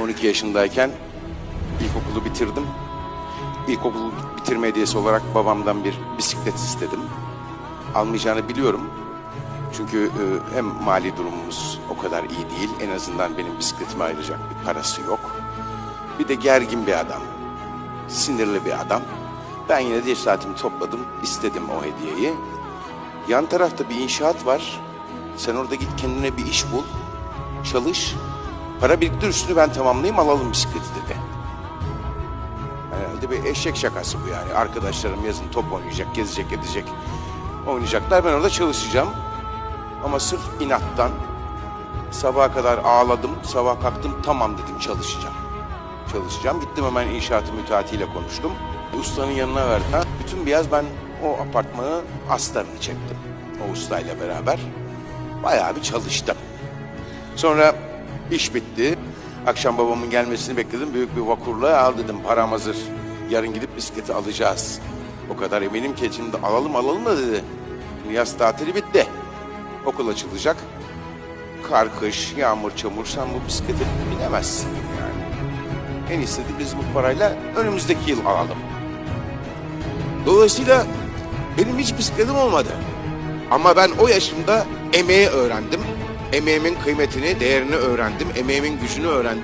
12 yaşındayken ilkokulu bitirdim. İlkokulu bitirme hediyesi olarak babamdan bir bisiklet istedim. Almayacağını biliyorum. Çünkü e, hem mali durumumuz o kadar iyi değil. En azından benim bisikletime ayıracak bir parası yok. Bir de gergin bir adam. Sinirli bir adam. Ben yine de saatimi topladım. istedim o hediyeyi. Yan tarafta bir inşaat var. Sen orada git kendine bir iş bul. Çalış. Para biriktir üstünü ben tamamlayayım alalım bisikleti dedi. Herhalde bir eşek şakası bu yani. Arkadaşlarım yazın top oynayacak, gezecek, edecek. Oynayacaklar. Ben orada çalışacağım. Ama sırf inattan sabaha kadar ağladım. Sabah kalktım tamam dedim çalışacağım. Çalışacağım. Gittim hemen inşaatı müteahhitiyle konuştum. Ustanın yanına verdim. Bütün bir yaz ben o apartmanı astarını çektim. O ustayla beraber. Bayağı bir çalıştım. Sonra iş bitti. Akşam babamın gelmesini bekledim. Büyük bir vakurla al dedim param hazır. Yarın gidip bisikleti alacağız. O kadar eminim ki şimdi alalım alalım da dedi. Yaz tatili bitti. Okul açılacak. Kar, kış, yağmur, çamur sen bu bisiklete binemezsin yani. En iyisi dedi biz bu parayla önümüzdeki yıl alalım. Dolayısıyla benim hiç bisikletim olmadı. Ama ben o yaşımda emeği öğrendim. Emeğimin kıymetini, değerini öğrendim. Emeğimin gücünü öğrendim.